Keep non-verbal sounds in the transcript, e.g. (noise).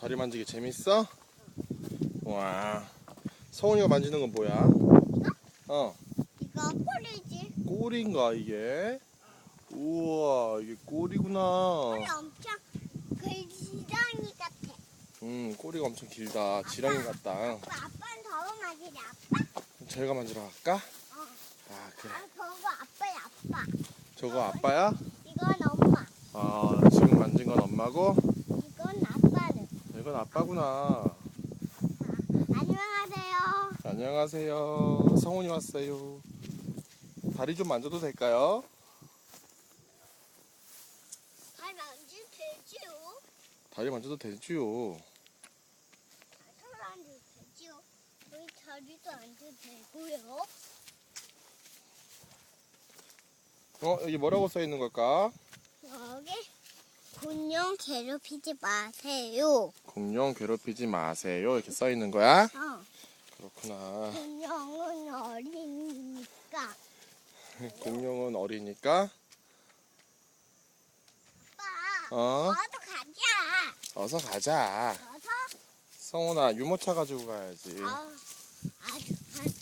다리 만지기 재밌어? 와. 성훈이가 만지는 건 뭐야? 어, 이거 꼬리지. 꼬리인가 이게? 우와, 이게 꼬리구나. 꼬리 엄청 글지렁이 같아. 음, 꼬리가 엄청 길다. 지렁이 같다. 아빠, 아빠는 더워 맞으래, 아빠. 저희가 만지러 갈까? 어. 아, 그래. 아, 저거 아빠야, 아빠. 저거 아빠야? 이건 엄마. 아, 지금 만진 건 엄마고? 아빠구나. 안녕하세요. 안녕하세요. 성훈이 왔어요. 다리 좀 만져도 될까요? 발 만질 되지요? 다리 만져도 되지요. 손 만질 되지요? 여기 다리도 앉아도 되고요. 어, 여기 뭐라고 써 있는 걸까? 공룡 괴롭히지 마세요. 공룡 괴롭히지 마세요. 이렇게 써 있는 거야? 어. 그렇구나. 공룡은 어리니까. (laughs) 공룡은 어리니까. 아빠. 어, 나도 가자. 어서 가자. 어서. 성훈아, 유모차 가지고 가야지. 아, 아주 아주